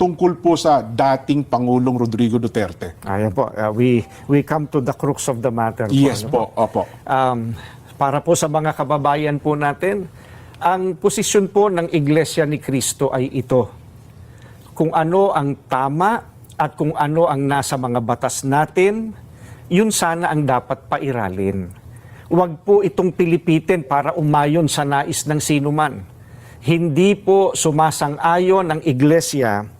tungkol po sa dating Pangulong Rodrigo Duterte. Ayan po, uh, we, we come to the crux of the matter. Yes ano po, opo. Um, para po sa mga kababayan po natin, ang posisyon po ng Iglesia ni Cristo ay ito. Kung ano ang tama at kung ano ang nasa mga batas natin, yun sana ang dapat pairalin. Huwag po itong pilipitin para umayon sa nais ng sinuman. Hindi po sumasang-ayon ang Iglesia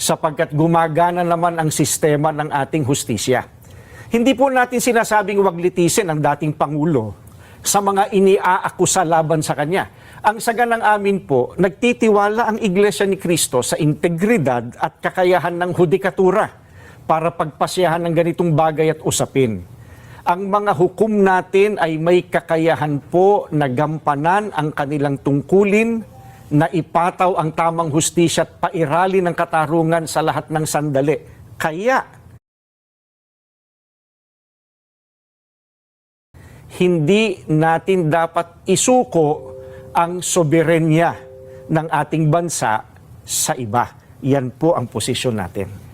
Sapagkat gumagana naman ang sistema ng ating hustisya. Hindi po natin sinasabing wag litisin ang dating Pangulo sa mga iniaakusa laban sa kanya. Ang saga ng amin po, nagtitiwala ang Iglesia ni Cristo sa integridad at kakayahan ng hudikatura para pagpasyahan ng ganitong bagay at usapin. Ang mga hukom natin ay may kakayahan po na gampanan ang kanilang tungkulin na ipataw ang tamang hustisya at pairali ng katarungan sa lahat ng sandali. Kaya, hindi natin dapat isuko ang soberenya ng ating bansa sa iba. Yan po ang posisyon natin.